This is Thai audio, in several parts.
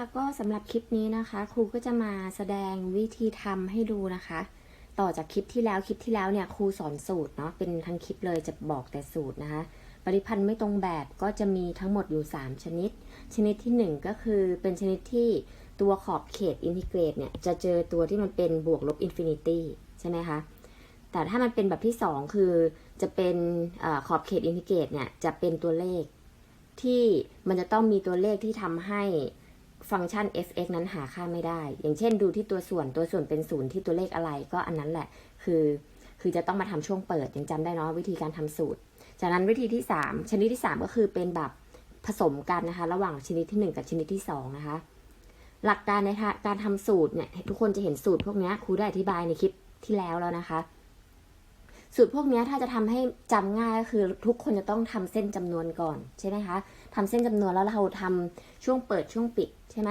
ค่ะก็สำหรับคลิปนี้นะคะ ครูก็จะมาแสดงวิธีทำให้ดูนะคะ ต่อจากคลิปที่แล้วคลิปที่แล้วเนี่ยครูสอนสูตรเนาะเป็นทั้งคลิปเลยจะบอกแต่สูตรนะคะ ปริพันธ์ไม่ตรงแบบก็จะมีทั้งหมดอยู่ 3 ชนิด ชนิดที่ 1 ก็คือเป็นชนิดที่ตัวขอบเขตอินทิเกรตเนี่ยจะเจอตัวที่มันเป็นบวกลบอินฟินิตี้ใช่ไหมคะแต่ถ้ามันเป็นแบบที่ 2 คือจะเป็นอขอบเขตอินทิเกรตเนี่ยจะเป็นตัวเลขที่มันจะต้องมีตัวเลขที่ทำให้ ฟังก์ชัน f(x) นั้นหาค่าไม่ได้ อย่างเช่นดูที่ตัวส่วนตัวส่วนเป็นศูนย์ที่ตัวเลขอะไรก็อันนั้นแหละ คือคือจะต้องมาทำช่วงเปิดยังจำได้เนาะวิธีการทำสูตร จากนั้นวิธีที่ 3 ชนิดที่ 3 ก็คือเป็นแบบผสมกันนะคะ ระหว่างชนิดที่ 1 กับชนิดที่ 2 นะคะ หลักการในการทำสูตรเนี่ยทุกคนจะเห็นสูตรพวกนี้ครูได้อธิบายในคลิปที่แล้วแล้วนะคะ สูตรพวกนี้ถ้าจะทำให้จำง่ายก็คือทุกคนจะต้องทำเส้นจำนวนก่อนใช่ไหมคะ ทำเส้นจำนวนแล้วเราทำช่วงเปิดช่วงปิดใช่ไหม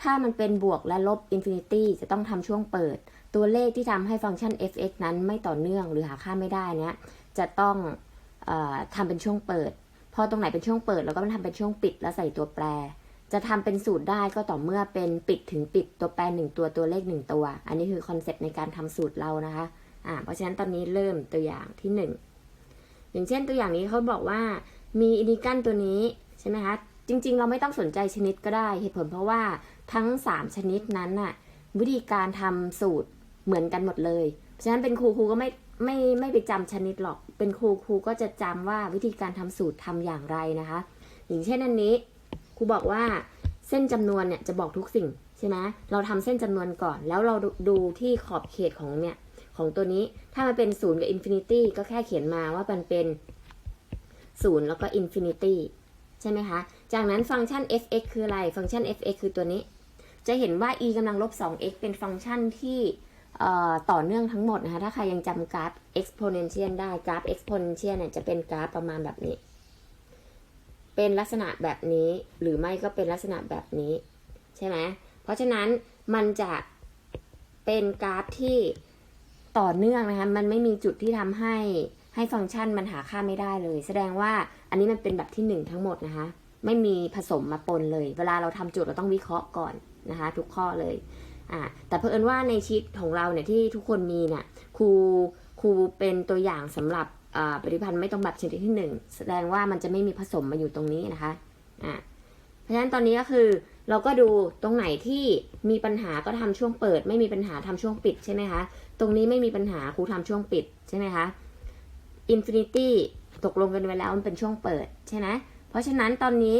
ถ้ามันเป็นบวกและลบอินฟินิตี้จะต้องทำช่วงเปิด ตัวเลขที่ทำให้ฟังก์ชัน f(x) นั้นไม่ต่อเนื่องหรือหาค่าไม่ได้เนี้ยจะต้องออทำเป็นช่วงเปิด พอตรงไหนเป็นช่วงเปิดเราก็มาทำเป็นช่วงปิดแล้วใส่ตัวแปร จะทำเป็นสูตรได้ก็ต่อเมื่อเป็นปิดถึงปิดตัวแปรหนึ่งตัวตัวเลขหนึ่งตัว อันนี้คือคอนเซปต์ในการทำสูตรเรานะคะอ่าเพราะฉะนั้นตอนนี้เริ่มตัวอย่างที่หนึ่งอย่างเช่นตัวอย่างนี้เขาบอกว่า มีอินิกันตัวนี้ใช่ไหมคะจริง ๆ เราไม่ต้องสนใจชนิดก็ได้เหตุผลเพราะว่าทั้ง 3 ชนิดนั้นน่ะวิธีการทำสูตรเหมือนกันหมดเลย เพราะฉะนั้นเป็นครูครูก็ไม่ไม่ไม่ไปจำชนิดหรอก เป็นครูครูก็จะจำว่าวิธีการทำสูตรทำอย่างไรนะคะ อย่างเช่นอันนี้ครูบอกว่าเส้นจำนวนเนี่ยจะบอกทุกสิ่งใช่ไหมเราทำเส้นจำนวนก่อน แล้วเราดูดูที่ขอบเขตของเนี่ยของตัวนี้ถ้ามันเป็นศูนย์กับอินฟินิตี้ก็แค่เขียนมาว่ามันเป็น ศูนย์แล้วก็อินฟินิตี้ใช่ไหมคะ จากนั้นฟังก์ชัน f(x) คืออะไร ฟังก์ชัน f(x) คือตัวนี้ จะเห็นว่า e กำลังลบ 2x เป็นฟังก์ชันที่ต่อเนื่องทั้งหมดนะคะ ถ้าใครยังจำกราฟ exponential ได้ กราฟ exponential เนี่ยจะเป็นกราฟประมาณแบบนี้ เป็นลักษณะแบบนี้ หรือไม่ก็เป็นลักษณะแบบนี้ ใช่ไหม เพราะฉะนั้นมันจะเป็นกราฟที่ต่อเนื่องนะคะ มันไม่มีจุดที่ทำให้ ให้ฟังก์ชันมันหาค่าไม่ได้เลย แสดงว่าอันนี้มันเป็นแบบที่หนึ่งทั้งหมดนะคะ ไม่มีผสมมาปนเลย เวลาเราทำโจุดเราต้องวิเคราะห์ก่อนนะคะ ทุกข้อเลยอ่าแต่เผอิญว่าในชีตของเราเนี่ยที่ทุกคนมีเนี่ยครูครูเป็นตัวอย่างสำหรับปฏิพันธ์ไม่ตรงแบบชนิดที่หนึ่งแสดงว่ามันจะไม่มีผสมมาอยู่ตรงนี้นะคะอ่าเพราะฉะนั้นตอนนี้ก็คือเราก็ดูตรงไหนที่มีปัญหาก็ทำช่วงเปิด ไม่มีปัญหาทำช่วงปิดใช่ไหมคะ ตรงนี้ไม่มีปัญหาครูทำช่วงปิดใช่ไหมคะ อินฟินิตี้ตกลงกันไว้แล้วมันเป็นช่วงเปิดใช่ไหมเพราะฉะนั้นตอนนี้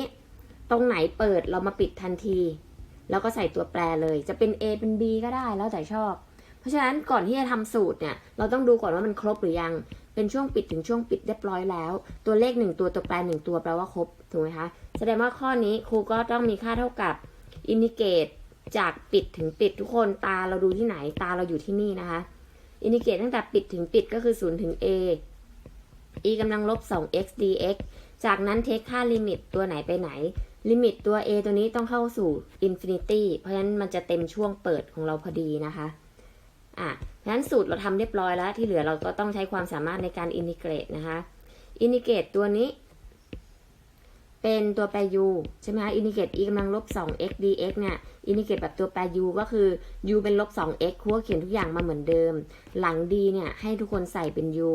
ตรงไหนเปิดเรามาปิดทันที แล้วก็ใส่ตัวแปรเลย จะเป็น A เป็น B ก็ได้แล้วแต่ชอบ เพราะฉะนั้นก่อนที่จะทำสูตรเนี่ย เราต้องดูก่อนว่ามันครบหรือยัง เป็นช่วงปิดถึงช่วงปิดเรียบร้อยแล้ว ตัวเลขหนึ่งตัวตัวแปรหนึ่งตัวแปลว่าครบถูกไหมคะ แสดงว่าข้อนี้ครูก็ต้องมีค่าเท่ากับอินดิเกตจากปิดถึงปิดทุกคนตาเราดูที่ไหนตาเราอยู่ที่นี่นะคะ อินดิเกตตั้งแต่ปิดถึงปิดก็คือ0ถึง a e กำลังลบ 2x dx จากนั้นเทคค่าลิมิตตัวไหนไปไหน ลิมิตตัว a ตัวนี้ต้องเข้าสู่ infinity เพราะฉะนั้นมันจะเต็มช่วงเปิดของเราพอดีนะคะ อะเพราะฉะนั้นสูตรเราทำเรียบร้อยแล้ว ที่เหลือเราก็ต้องใช้ความสามารถในการอินทิเกรตนะคะ อินทิเกรตตัวนี้ เป็นตัวแปร u ใช่ไหมคะอินทิเกรต e กำลังลบ 2x dx เนี่ย อินทิเกรตแบบตัวแปร u ก็คือ u เป็นลบ 2x ครูก็เขียนทุกอย่างมาเหมือนเดิม หลัง d เนี่ยให้ทุกคนใส่เป็น u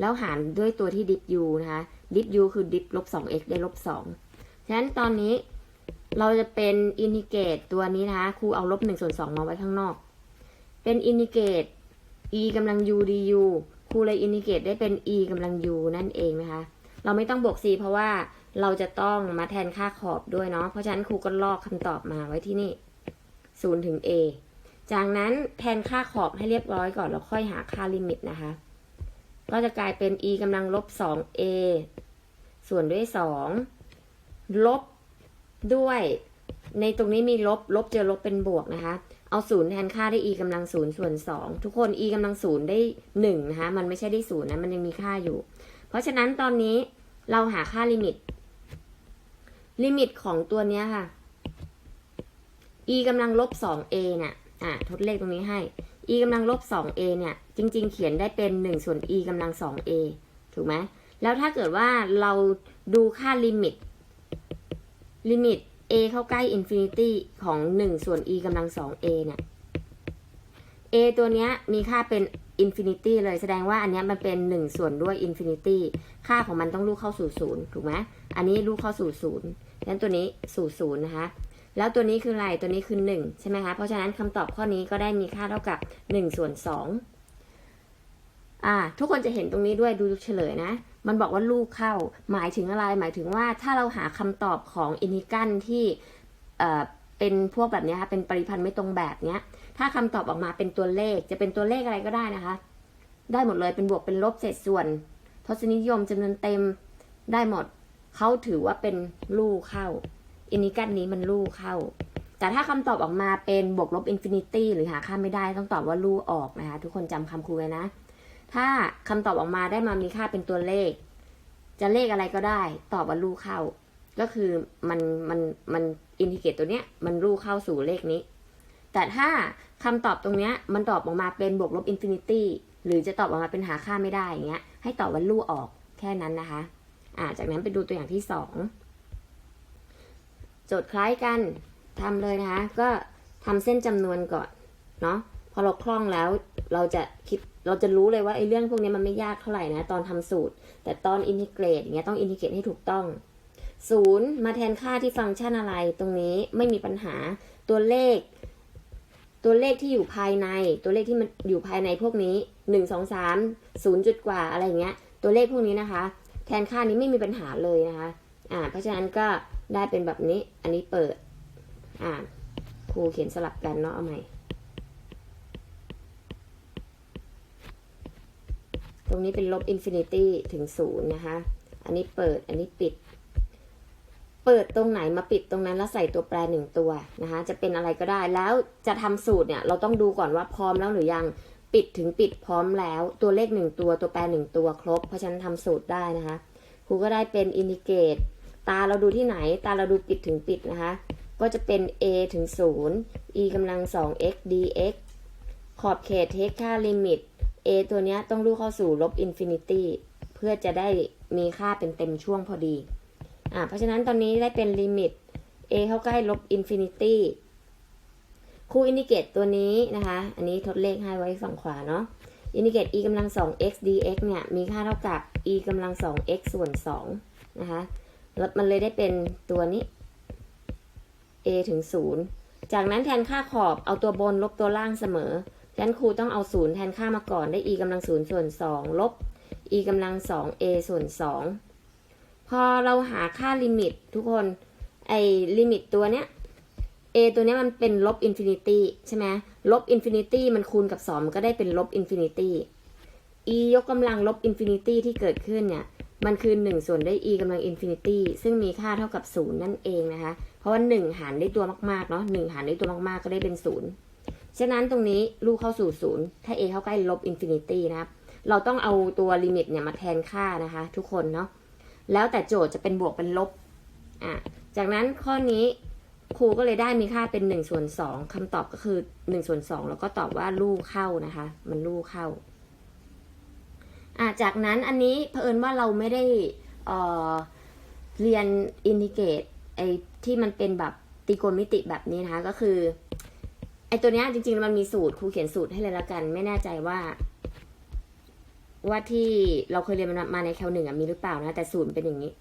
แล้วหารด้วยตัวที่ดิฟ u นะคะดิฟ u คือดิฟลบ 2x ได้ลบ2ฉะนั้นตอนนี้เราจะเป็นอินทิเกรตตัวนี้นะคะครูเอาลบ1ส่วน2มาไว้ข้างนอก เป็นอินทิเกรต e กำลัง u du ครูเลยอินทิเกรตได้เป็น e กำลัง u นั่นเองนะคะ เราไม่ต้องบวก c เพราะว่าเราจะต้องมาแทนค่าขอบด้วยเนาะ เพราะฉะนั้นครูก็ลอกคำตอบมาไว้ที่นี่0ถึง a จากนั้นแทนค่าขอบให้เรียบร้อยก่อนแล้วค่อยหาค่าลิมิตนะคะ ก็จะกลายเป็น e กำลังลบ 2a ส่วนด้วย 2 ลบด้วย ในตรงนี้มีลบ ลบเจอลบเป็นบวกนะคะ เอาศูนย์แทนค่าได้ e กำลังศูนย์ส่วน 2 ทุกคน e กำลังศูนย์ได้1นะคะ มันไม่ใช่ได้ศูนย์นะ มันยังมีค่าอยู่ เพราะฉะนั้นตอนนี้เราหาค่าลิมิต ลิมิตของตัวเนี้ยค่ะ e กำลังลบ 2a เนี่ย อะ ทดเลขตรงนี้ให้ e กำลังลบ 2a เนี่ย จริง ๆ เขียนได้เป็น1ส่วน e กำลัง 2a ถูกไหมแล้วถ้าเกิดว่าเราดูค่าลิมิต ลิมิต a เข้าใกล้ infinity ของ 1 ส่วน e กำลัง 2a เนี่ย a ตัวเนี้ยมีค่าเป็น infinity เลยแสดงว่าอันเนี้ยมันเป็น 1 ส่วนด้วย infinity ค่าของมันต้องลูกเข้าสู่ศูนย์ถูกไหมอันนี้ลูกเข้าสู่ศูนย์ดังนั้นตัวนี้สู่ศูนย์นะคะ แล้วตัวนี้คืออะไรตัวนี้คือ 1 ใช่ไหมคะ เพราะฉะนั้นคำตอบข้อนี้ก็ได้มีค่าเท่ากับ 1 ส่วน 2 อ่า ทุกคนจะเห็นตรงนี้ด้วยดูเฉลยนะ มันบอกว่าลูกเข้า หมายถึงอะไร หมายถึงว่าถ้าเราหาคำตอบของอินิกันที่เอ่อเป็นพวกแบบนี้ค่ะเป็นปริพันธ์ไม่ตรงแบบเนี้ย ถ้าคำตอบออกมาเป็นตัวเลขจะเป็นตัวเลขอะไรก็ได้นะคะ ได้หมดเลยเป็นบวกเป็นลบเศษส่วน ทศนิยมจำนวนเต็มได้หมดเขาถือว่าเป็นลูกเข้าอินิกันนี้มันลูกเข้า แต่ถ้าคำตอบออกมาเป็นบวกลบอินฟินิตี้หรือหาค่าไม่ได้ต้องตอบว่าลูกออกนะคะ ทุกคนจำคำครูไว้นะ ถ้าคำตอบออกมาได้มามีค่าเป็นตัวเลข จะเลขอะไรก็ได้ ตอบว่าลูกเข้า ก็คือมันมันมันอินทิเกตตัวเนี้ยมันลูกเข้าสู่เลขนี้ แต่ถ้าคำตอบตรงเนี้ยมันตอบออกมาเป็นบวกลบอินฟินิตี้หรือจะตอบออกมาเป็นหาค่าไม่ได้อย่างเงี้ย ให้ตอบว่าลูกออกแค่นั้นนะคะอ่าจากนั้นไปดูตัวอย่างที่สองโจทย์คล้ายกันทำเลยนะคะ ก็ทำเส้นจำนวนก่อนเนาะพอเราคล่องแล้วเราจะคิด เราจะรู้เลยว่าไอ้เรื่องพวกนี้มันไม่ยากเท่าไหร่นะ ตอนทำสูตร แต่ตอนอินทิเกรตอย่างเงี้ยต้องอินทิเกรตให้ถูกต้องศูนย์มาแทนค่าที่ฟังก์ชันอะไรตรงนี้ไม่มีปัญหาตัวเลข ตัวเลขที่อยู่ภายใน ตัวเลขที่มันอยู่ภายในพวกนี้หนึ่งสองสามศูนย์จุดกว่าอะไรอย่างเงี้ย ตัวเลขพวกนี้นะคะ แทนค่านี้ไม่มีปัญหาเลยนะคะอ่าเพราะฉะนั้นก็ได้เป็นแบบนี้อันนี้เปิดอ่าครูเขียนสลับกันเนาะเอาใหม่ รงนี้เป็นลบอินฟินิตี้ถึงศูนย์นะคะ อันนี้เปิด อันนี้ปิด เปิดตรงไหนมาปิดตรงนั้นแล้วใส่ตัวแปรหนึ่งตัวนะคะ จะเป็นอะไรก็ได้ แล้วจะทำสูตรเนี่ยเราต้องดูก่อนว่าพร้อมแล้วหรือยังปิดถึงปิดพร้อมแล้ว ตัวเลขหนึ่งตัวตัวแปรหนึ่งตัวครบ เพราะฉะนั้นทำสูตรได้นะคะครูก็ได้เป็นอินดิเกตตาเราดูที่ไหน ตาเราดูปิดถึงปิดนะคะ ก็จะเป็น a ถึง 0 e กำลัง 2 x dx ขอบเขตเทคค่าลิมิต a ตัวนี้ต้องลูกเข้าสู่ลบอินฟินิตี้เพื่อจะได้มีค่าเป็นเต็มช่วงพอดี อ่า เพราะฉะนั้นตอนนี้ได้เป็นลิมิต a เข้าใกล้ลบอินฟินิตี้คูอินดิเกตตัวนี้นะคะ อันนี้ทดเลขให้ไว้ฝั่งขวาเนาะ อินดิเกต e กำลัง 2 x dx เนี่ย มีค่าเท่ากับ e กำลัง 2 x ส่วน 2 นะคะ แล้วมันเลยได้เป็นตัวนี้ a ถึง 0 จากนั้นแทนค่าขอบเอาตัวบนลบตัวล่างเสมอ ฉะนั้นครูต้องเอา0แทนค่ามาก่อนได้ e กำลัง0ส่วน2ลบ e กำลัง2 a ส่วน2พอเราหาค่าลิมิตทุกคนไอ้ลิมิตตัวเนี้ย a ตัวเนี้ยมันเป็นลบอินฟินิตี้ใช่ไหมลบอินฟินิตี้มันคูณกับ 2 ก็ได้เป็นลบอินฟินิตี้ e ยกกำลังลบอินฟินิตี้ที่เกิดขึ้นเนี่ยมันคือ 1 ส่วนด้วย e กำลังอินฟินิตี้ซึ่งมีค่าเท่ากับ 0 นั่นเองนะคะ เพราะว่า 1 หารได้ตัวมากๆเนาะ1หารได้ตัวมากๆ ก็ได้เป็น 0 ฉะนั้นตรงนี้ลูกเข้าสู่0ถ้า a เข้าใกล้ลบอินฟินิตี้นะครับ เราต้องเอาตัวลิมิตเนี่ยมาแทนค่านะคะ ทุกคนเนาะแล้วแต่โจทย์จะเป็นบวกเป็นลบอะจากนั้นข้อนี้ครูก็เลยได้มีค่าเป็น1ส่วน2คำตอบก็คือ1ส่วน2แล้วก็ตอบว่าลูกเข้านะคะ มันลูกเข้าอะจากนั้นอันนี้เผอิญว่าเราไม่ได้เอ่อเรียนอินดิเกตไอ้ที่มันเป็นแบบตรีโกณมิติแบบนี้นะคะก็คือ ตัวเนี้ยจริงๆ มันมีสูตรครูเขียนสูตรให้เลยละกัน ไม่แน่ใจว่า ว่าที่เราเคยเรียนมาในแคลหนึ่งมีหรือเปล่านะ แต่สูตรเป็นอย่างนี้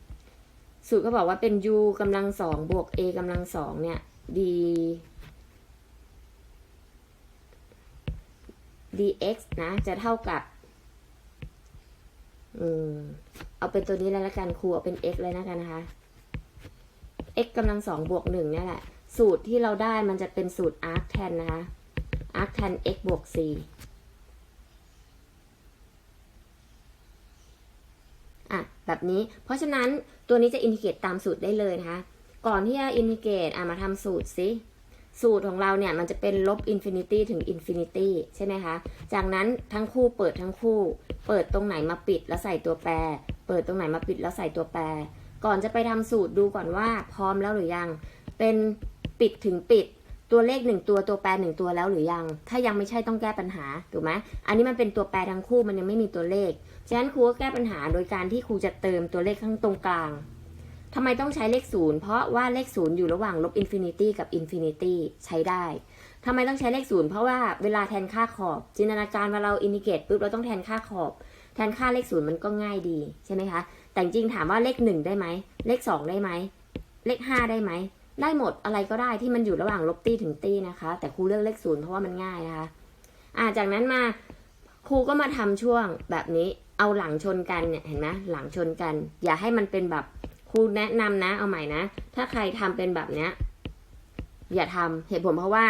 สูตรเขาบอกว่าเป็น u กำลังสองบวก a กำลังสองเนี่ย d dx นะ จะเท่ากับ อืม เอาเป็นตัวนี้แล้วละกันครูเอาเป็น x เลยนะกันนะคะ x กำลังสองบวกหนึ่งนี่แหละ สูตรที่เราได้มันจะเป็นสูตร arc tan นะคะ arc tan x บวก c อะ แบบนี้ เพราะฉะนั้นตัวนี้จะอินทิเกตตามสูตรได้เลยนะคะ ก่อนที่จะอินทิเกตอะมาทำสูตรสิสูตรของเราเนี่ยมันจะเป็นลบอินฟินิตี้ถึงอินฟินิตี้ใช่ไหมคะ จากนั้นทั้งคู่เปิดทั้งคู่ เปิดตรงไหนมาปิดแล้วใส่ตัวแปร เปิดตรงไหนมาปิดแล้วใส่ตัวแปร ก่อนจะไปทำสูตรดูก่อนว่าพร้อมแล้วหรือยัง เป็น ปิดถึงปิด ตัวเลขหนึ่งตัวตัวแปรหนึ่งตัวแล้วหรือยัง ถ้ายังไม่ใช่ต้องแก้ปัญหาถูกไหมอันนี้มันเป็นตัวแปรทั้งคู่มันยังไม่มีตัวเลข ฉะนั้นครูก็แก้ปัญหาโดยการที่ครูจะเติมตัวเลขข้างตรงกลางทำไมต้องใช้เลขศูนย์เพราะว่าเลขศูนย์อยู่ระหว่างลบอินฟินิตี้กับอินฟินิตี้ใช้ได้ทำไมต้องใช้เลขศูนย์เพราะว่าเวลาแทนค่าขอบ จินตนาการเวลาเราอินดิเกตปุ๊บเราต้องแทนค่าขอบ แทนค่าเลขศูนย์มันก็ง่ายดีใช่ไหมคะ แต่จริงถามว่าเลขหนึ่งได้ไหม เลขสองได้ไหม เลขห้าได้ไหม ได้หมดอะไรก็ได้ที่มันอยู่ระหว่างลบตี้ถึงตี้นะคะ แต่ครูเลือกเลขศูนย์เพราะว่ามันง่ายนะคะ อ่าจากนั้นมาครูก็มาทำช่วงแบบนี้เอาหลังชนกันเนี่ยเห็นไหมหลังชนกัน อย่าให้มันเป็นแบบครูแนะนำนะ เอาใหม่นะ ถ้าใครทำเป็นแบบเนี้ยอย่าทำเหตุผลเพราะว่า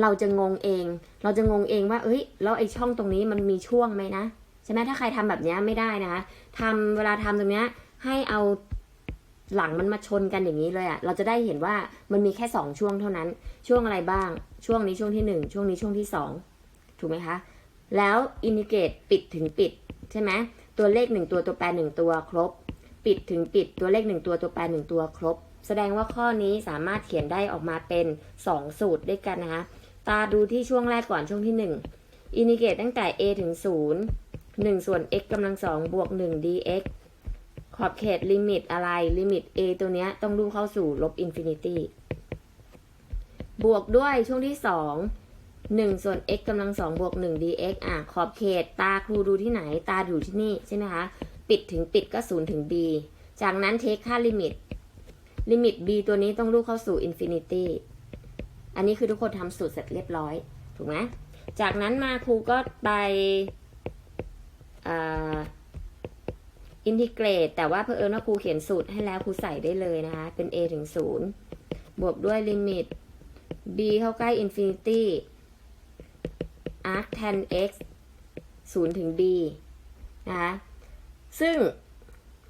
เราจะงงเอง เราจะงงเองว่าเอ้ยแล้วไอ้ช่องตรงนี้มันมีช่วงไหมนะใช่ไหมถ้าใครทำแบบเนี้ยไม่ได้นะคะทำเวลาทำตรงเนี้ยให้เอา หลังมันมาชนกันอย่างนี้เลยอะ่ะเราจะได้เห็นว่ามันมีแค่สองช่วงเท่านั้น ช่วงอะไรบ้าง ช่วงนี้ช่วงที่หนึ่งช่วงนี้ช่วงที่สองถูกไหมคะ แล้วอินดิเกตปิดถึงปิดใช่ไหมตัวเลขหนึ่งตัวตัวแปรหนึ่งตัวครบ ปิดถึงปิดตัวเลขหนึ่งตัวตัวแปรหนึ่งตัวครบ แสดงว่าข้อนี้สามารถเขียนได้ออกมาเป็น 2 สูตรด้วยกันนะคะ ตาดูที่ช่วงแรกก่อนช่วงที่ 1อินดิเกตตั้งแต่ a ถึง 0 1 ส่วน x กำลังสองบวก 1 dx ขอบเขตลิมิตอะไรลิมิต a ตัวเนี้ยต้องดูเข้าสู่ลบอินฟินิตี้บวกด้วยช่วงที่2 1ส่วน x กำลังสองบวก1 dx อะ ขอบเขตตาครูดูที่ไหน ตาอยู่ที่นี่ใช่ไหมคะ ปิดถึงปิดก็0ถึง b จากนั้นเทคค่าลิมิต ลิมิต b ตัวนี้ต้องลูกเข้าสู่อินฟินิตี้ อันนี้คือทุกคนทำสูตรเสร็จเรียบร้อย ถูกไหม จากนั้นมาครูก็ไป อินทิเกรต แต่ว่าเพอเอิญว่าครูเขียนสูตรให้แล้วครูใส่ได้เลยนะคะ เป็น a ถึง 0 บวกด้วยลิมิต b เข้าใกล้อินฟินิตี้ arc tan x 0 ถึง b นะคะ ซึ่ง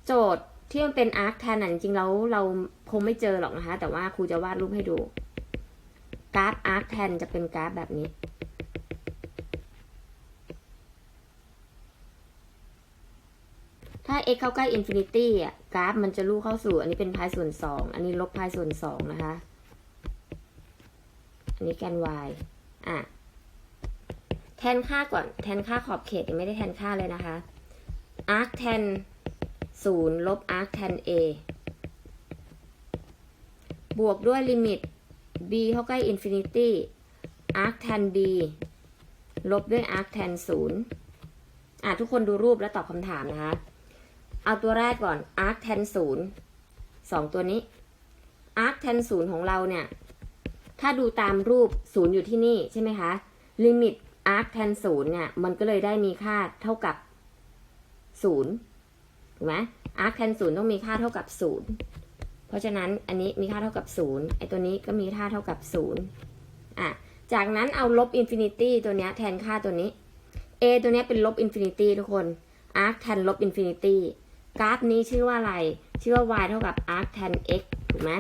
โจทย์ที่มันเป็น arc tan จริงๆแล้วเราคงไม่เจอหรอกนะคะ แต่ว่าครูจะวาดรูปให้ดู กราฟ arc tan จะเป็นกราฟแบบนี้ ถ้า x เข้าใกล้ infinity อะกราฟมันจะลู่เข้าสู่ อันนี้เป็นพายส่วน2อันนี้ลบพายส่วน2นะคะ อันนี้แกน y อะ แทนค่าก่อน แทนค่าขอบเขตยังไม่ได้แทนค่าเลยนะคะ arc tan 0ลบ arc tan a บวกด้วยลิมิต b เข้าใกล้ infinity arc tan b ลบด้วย arc tan 0อะทุกคนดูรูปแล้วตอบคำถามนะคะ เอาตัวแรกก่อน arc tan 0สองตัวนี้ arc tan 0ของเราเนี่ย ถ้าดูตามรูป0อยู่ที่นี่ใช่ไหมคะ ลิมิต arc tan 0เนี่ย มันก็เลยได้มีค่าเท่ากับ0ถูกไหม arc tan 0ต้องมีค่าเท่ากับ0เพราะฉะนั้นอันนี้มีค่าเท่ากับ0ไอตัวนี้ก็มีค่าเท่ากับ0อะ จากนั้นเอาลบอินฟินิตี้ตัวเนี้ยแทนค่าตัวนี้ a ตัวเนี้ยเป็นลบอินฟินิตี้ทุกคน arc tan ลบอินฟินิตี้ กราฟนี้ชื่อว่าอะไร ชื่อว่า y เท่ากับ arc tan x ถูกไหม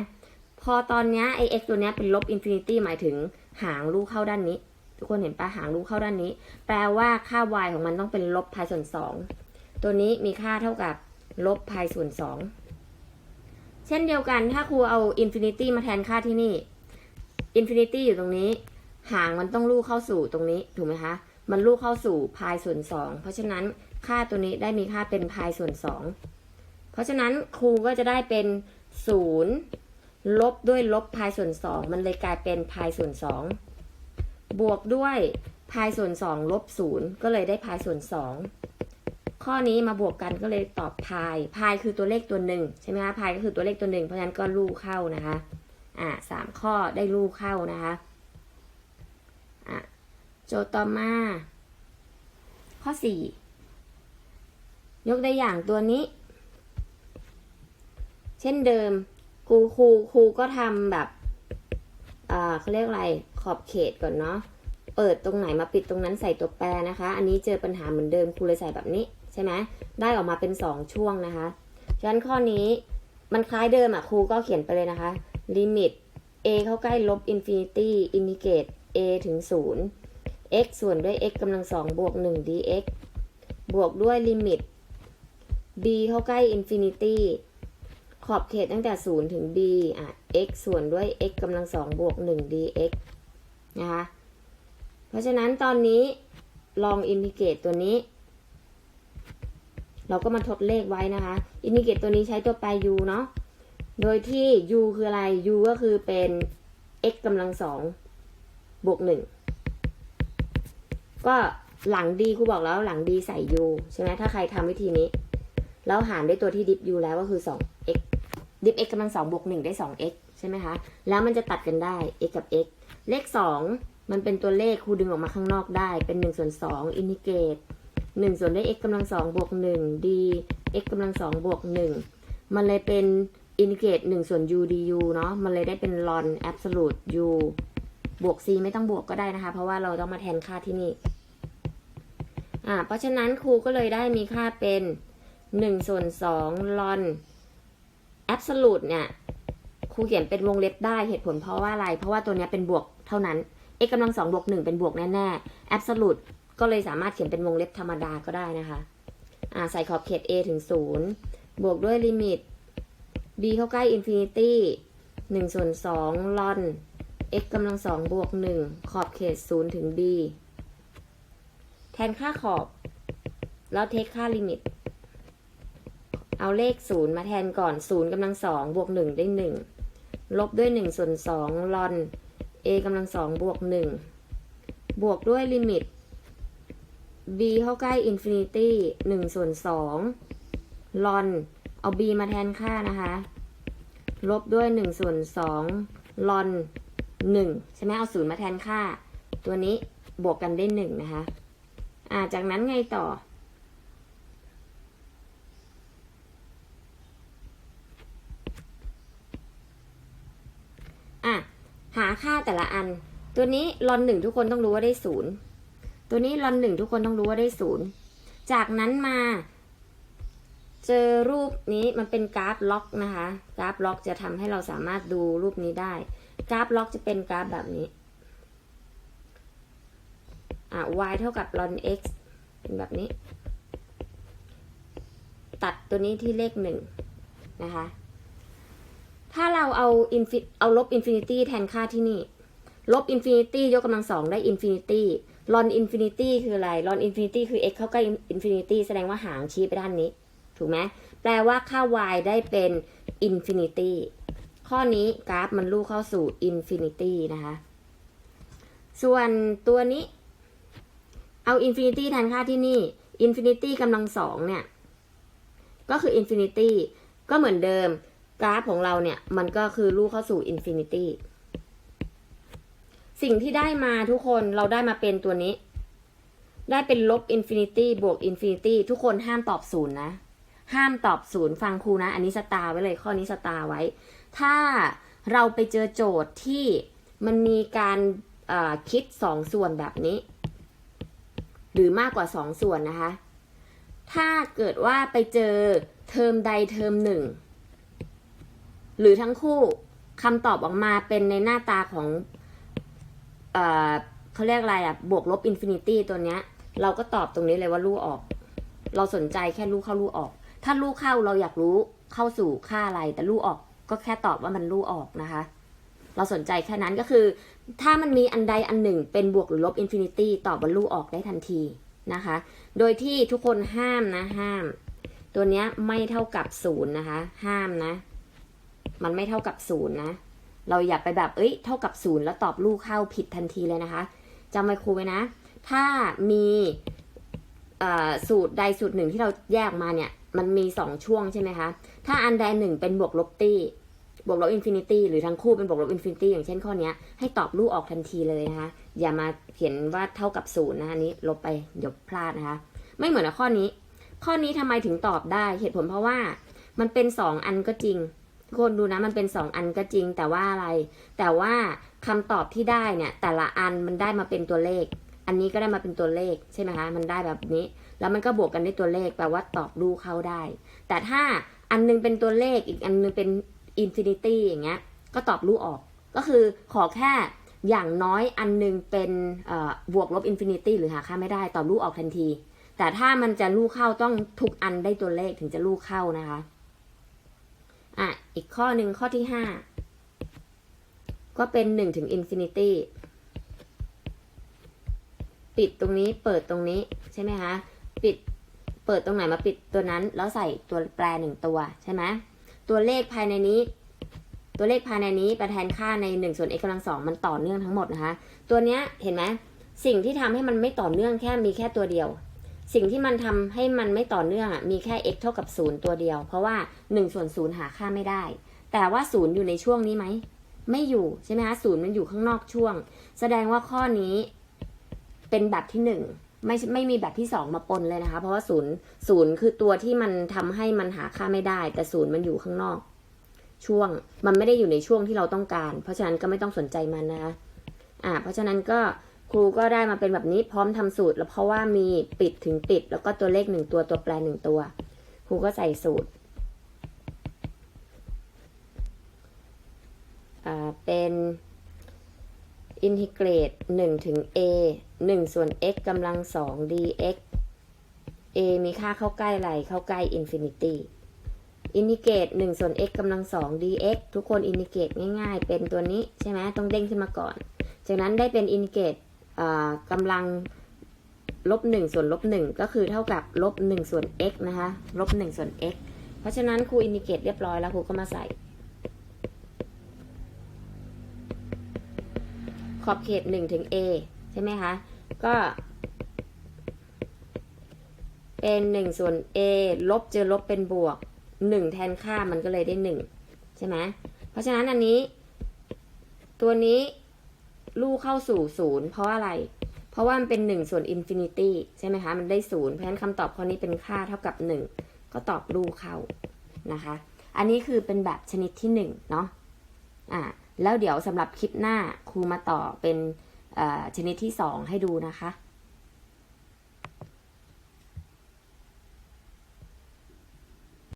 พอตอนนี้ไอ x ตัวนี้เป็นลบอินฟินิตี้หมายถึงหางลูกเข้าด้านนี้ ทุกคนเห็นปะหางลูกเข้าด้านนี้ แปลว่าค่า y ของมันต้องเป็นลบพายส่วน 2 ตัวนี้มีค่าเท่ากับลบพายส่วน 2 เช่นเดียวกันถ้าครูเอาอินฟินิตี้มาแทนค่าที่นี่อินฟินิตี้อยู่ตรงนี้ หางมันต้องลูกเข้าสู่ตรงนี้ถูกไหมคะ มันลูกเข้าสู่พายส่วน 2 เพราะฉะนั้นค่าตัวนี้ได้มีค่าเป็นพายส่วน 2 ราะฉะนั้นครูก็จะได้เป็น 0 ลบด้วยลบพายส่วน 2 มันเลยกลายเป็นพายส่วน 2 บวกด้วยพายส่วน 2 ลบ 0 ก็เลยได้พายส่วน 2 ข้อนี้มาบวกกันก็เลยตอบพาย พายคือตัวเลขตัวหนึ่งใช่ไหมคะพายก็คือตัวเลขตัวหนึ่งเพราะฉะนั้นก็ลูกเข้านะคะ อ่าสามข้อได้ลูกเข้านะคะอะโจทย์ต่อมา ข้อสี่ยกตัวอย่างตัวนี้ เช่นเดิมครูครูครูก็ทำแบบเขาเรียกอะไรขอบเขตก่อนเนาะเปิดตรงไหนมาปิดตรงนั้นใส่ตัวแปรนะคะ อันนี้เจอปัญหาเหมือนเดิมครูเลยใส่แบบนี้ใช่ไหมได้ออกมาเป็นสองช่วงนะคะฉะนั้นข้อนี้มันคล้ายเดิมอะครูก็เขียนไปเลยนะคะลิมิต a เข้าใกล้ลบอินฟินิตี้อินดิเกต a ถึง 0 x ส่วนด้วย x กำลังสองบวก 1 dx บวกด้วยลิมิต b เข้าใกล้อินฟินิตี้ ขอบเขตตั้งแต่ 0 ถึง b อะ x ส่วนด้วย x กำลังสองบวก 1 dx นะคะ เพราะฉะนั้นตอนนี้ลองอินทิเกตตัวนี้ เราก็มาทดเลขไว้นะคะ อินทิเกตตัวนี้ใช้ตัวแปร u เนาะ โดยที่ u คืออะไร u ก็คือเป็น x กำลังสองบวกหนึ่งก็หลัง d ครูบอกแล้วหลัง d ใส่ u ใช่ไหมถ้าใครทำวิธีนี้ แล้วหารด้วยตัวที่ดิฟ u แล้วก็คือ 2 ดิฟ x กำลังสองบวกหนึ่งได้ 2x ใช่ไหมคะ แล้วมันจะตัดกันได้ x กับ x เลข2มันเป็นตัวเลขครูดึงออกมาข้างนอกได้ เป็น1ส่วน2อินทิเกรต1ส่วนด้วย x กำลังสองบวก1 d x กำลังสองบวก1มันเลยเป็นอินทิเกรต1ส่วน u du เนาะ มันเลยได้เป็น ln absolute u บวก c ไม่ต้องบวกก็ได้นะคะ เพราะว่าเราต้องมาแทนค่าที่นี่ อ่า เพราะฉะนั้นครูก็เลยได้มีค่าเป็น1ส่วน2 ln absolute เนี่ยครูเขียนเป็นวงเล็บได้เหตุผลเพราะว่าอะไร เพราะว่าตัวเนี้ยเป็นบวกเท่านั้น x กำลังสองบวกหนึ่งเป็นบวกแน่ๆ absolute ก็เลยสามารถเขียนเป็นวงเล็บธรรมดาก็ได้นะคะอ่าใส่ขอบเขต a ถึงศูนย์บวกด้วยลิมิต b เข้าใกล้ infinity หนึ่งส่วนสองลอน x กำลังสองบวกหนึ่งขอบเขตศูนย์ถึง b แทนค่าขอบ แล้วเทคค่าลิมิต เอาเลขศูนย์มาแทนก่อนศูนย์กำลังสองบวกหนึ่งได้หนึ่งลบด้วยหนึ่งส่วนสองลอน a กำลังสองบวกหนึ่งบวกด้วยลิมิต b เข้าใกล้ infinity หนึ่งส่วนสองลอน เอา b มาแทนค่านะคะ ลบด้วยหนึ่งส่วนสองลอนหนึ่งใช่ไหมเอาศูนย์มาแทนค่า ตัวนี้บวกกันได้หนึ่งนะคะ อ่าจากนั้นไงต่อ อะ หาค่าแต่ละอัน ตัวนี้ลอนหนึ่งทุกคนต้องรู้ว่าได้ศูนย์ตัวนี้ลอนหนึ่งทุกคนต้องรู้ว่าได้ศูนย์จากนั้นมา เจอรูปนี้มันเป็นกราฟล็อกนะคะ กราฟล็อกจะทำให้เราสามารถดูรูปนี้ได้ กราฟล็อกจะเป็นกราฟแบบนี้อะ y เท่ากับ ln x เป็นแบบนี้ ตัดตัวนี้ที่เลขหนึ่งนะคะ ถ้าเราเอาอินฟิเอาลบอินฟินิตี้แทนค่าที่นี่ ลบอินฟินิตี้ยกกำลังสองได้อินฟินิตี้ลอนอินฟินิตี้คืออะไรลอนอินฟินิตี้คือ x เข้าใกล้อินฟินิตี้แสดงว่าหางชี้ไปด้านนี้ ถูกไหมแปลว่าค่า y ได้เป็นอินฟินิตี้ข้อนี้กราฟมันลู่เข้าสู่อินฟินิตี้นะคะ ส่วนตัวนี้ เอาอินฟินิตี้แทนค่าที่นี่อินฟินิตี้กำลังสองเนี่ย ก็คืออินฟินิตี้ก็เหมือนเดิม กราฟของเราเนี่ย มันก็คือลู่เข้าสู่อินฟินิตี้สิ่งที่ได้มาทุกคนเราได้มาเป็นตัวนี้ ได้เป็นลบอินฟินิตี้บวกอินฟินิตี้ทุกคนห้ามตอบศูนย์นะ ห้ามตอบศูนย์ฟังครูนะ อันนี้สตาร์ไว้เลยข้อนี้สตาร์ไว้ ถ้าเราไปเจอโจทย์ที่มันมีการคิดสองส่วนแบบนี้ หรือมากกว่าสองส่วนนะคะ ถ้าเกิดว่าไปเจอเทอมใดเทอมหนึ่ง หรือทั้งคู่คำตอบออกมาเป็นในหน้าตาของเอ่อเขาเรียกอะไรอะบวกลบอินฟินิตี้ตัวเนี้ย เราก็ตอบตรงนี้เลยว่าลู่ออก เราสนใจแค่ลู่เข้าลู่ออก ถ้าลู่เข้าเราอยากรู้เข้าสู่ค่าอะไร แต่ลู่ออกก็แค่ตอบว่ามันลู่ออกนะคะ เราสนใจแค่นั้นก็คือ ถ้ามันมีอันใดอันหนึ่งเป็นบวกหรือลบอินฟินิตี้ตอบว่าลู่ออกได้ทันทีนะคะ โดยที่ทุกคนห้ามนะห้าม ตัวเนี้ยไม่เท่ากับศูนย์นะคะ ห้ามนะ มันไม่เท่ากับศูนย์นะ เราอย่าไปแบบเอ้ย เท่ากับศูนย์แล้วตอบลูกเข้าผิดทันทีเลยนะคะจำไว้ครูไว้นะ ถ้ามีสูตรใดสูตรหนึ่งที่เราแยกมาเนี่ย มันมีสองช่วงใช่ไหมคะ ถ้าอันใดหนึ่งเป็นบวกลบตี้บวกลบอินฟินิตี้หรือทั้งคู่เป็นบวกลบอินฟินิตี้อย่างเช่นข้อนี้ให้ตอบลูกออกทันทีเลยนะคะ อย่ามาเขียนว่าเท่ากับศูนย์นะคะนี้ลบไปเดี๋ยวพลาดนะคะ ไม่เหมือนกับข้อนี้ ข้อนี้ทำไมถึงตอบได้เหตุผลเพราะว่ามันเป็นสองอันก็จริง ทุกคนดูนะมันเป็นสองอันก็จริงแต่ว่าอะไร แต่ว่าคำตอบที่ได้เนี่ย แต่ละอันมันได้มาเป็นตัวเลข อันนี้ก็ได้มาเป็นตัวเลขใช่ไหมคะมันได้แบบนี้ แล้วมันก็บวกกันด้วยตัวเลขแปลว่าตอบลูกเข้าได้ แต่ถ้าอันนึงเป็นตัวเลขอีกอันนึงเป็นอินฟินิตี้อย่างเงี้ยก็ตอบลูกออก ก็คือขอแค่อย่างน้อยอันนึงเป็นบวกลบอินฟินิตี้หรือหาค่าไม่ได้ตอบลูกออกทันที แต่ถ้ามันจะลูกเข้าต้องทุกอันได้ตัวเลขถึงจะลูกเข้านะคะ อะ อีกข้อหนึ่งข้อที่ห้าก็เป็นหนึ่งถึงอินฟินิตี้ปิดตรงนี้เปิดตรงนี้ใช่ไหมคะ ปิดเปิดตรงไหนมาปิดตัวนั้น แล้วใส่ตัวแปรหนึ่งตัวใช่ไหมตัวเลขภายในนี้ ตัวเลขภายในนี้ประแทนค่าใน1ส่วน x กำลังสองมันต่อเนื่องทั้งหมดนะคะ ตัวเนี้ยเห็นไหมสิ่งที่ทำให้มันไม่ต่อเนื่องแค่มีแค่ตัวเดียว สิ่งที่มันทำให้มันไม่ต่อเนื่องอะมีแค่ x เท่ากับ 0 ตัวเดียว เพราะว่า1ส่วน0หาค่าไม่ได้ แต่ว่า 0 อยู่ในช่วงนี้ไหม ไม่อยู่ใช่ไหมคะศูนย์มันอยู่ข้างนอกช่วง แสดงว่าข้อนี้เป็นแบบที่หนึ่งไม่ไม่มีแบบที่สองมาปนเลยนะคะ เพราะว่าศูนย์ศูนย์คือตัวที่มันทำให้มันหาค่าไม่ได้ แต่ศูนย์มันอยู่ข้างนอก ช่วงมันไม่ได้อยู่ในช่วงที่เราต้องการ เพราะฉะนั้นก็ไม่ต้องสนใจมันนะคะอ่าเพราะฉะนั้นก็ ครูก็ได้มาเป็นแบบนี้พร้อมทำสูตร แล้วเพราะว่ามีปิดถึงปิด แล้วก็ตัวเลขหนึ่งตัวตัวแปรหนึ่งตัว ครูก็ใส่สูตรเป็นอินทิเกรต1ถึง a 1 ส่วน x กำลัง 2 dx a มีค่าเข้าใกล้อะไรเข้าใกล้อินฟินิตี้อินทิเกรต1ส่วน x กำลัง 2 dx ทุกคนอินทิเกรตง่ายๆ เป็นตัวนี้ใช่ไหมต้องเด้งขึ้นมาก่อน จากนั้นได้เป็นอินทิเกรต กำลังลบ1ส่วนลบ1ก็คือเท่ากับลบ1ส่วน x นะคะลบ1ส่วน x เพราะฉะนั้นครูอินทิเกรตเรียบร้อยแล้วครูก็มาใส่ ขอบเขต1ถึง a ใช่ไหมคะ ก็เป็น1ส่วน a ลบเจอลบเป็นบวก 1 แทนค่ามันก็เลยได้ 1 ใช่ไหมเพราะฉะนั้นอันนี้ ตัวนี้ ลู่เข้าสู่ศูนย์เพราะอะไร เพราะว่ามันเป็นหนึ่งส่วนอินฟินิตี้ใช่ไหมคะ มันได้ศูนย์เพราะฉะนั้นคำตอบข้อนี้เป็นค่าเท่ากับหนึ่งก็ตอบลู่เข้านะคะ อันนี้คือเป็นแบบชนิดที่หนึ่งเนาะอ่าแล้วเดี๋ยวสำหรับคลิปหน้าครูมาต่อเป็นอ่อชนิดที่สองให้ดูนะคะ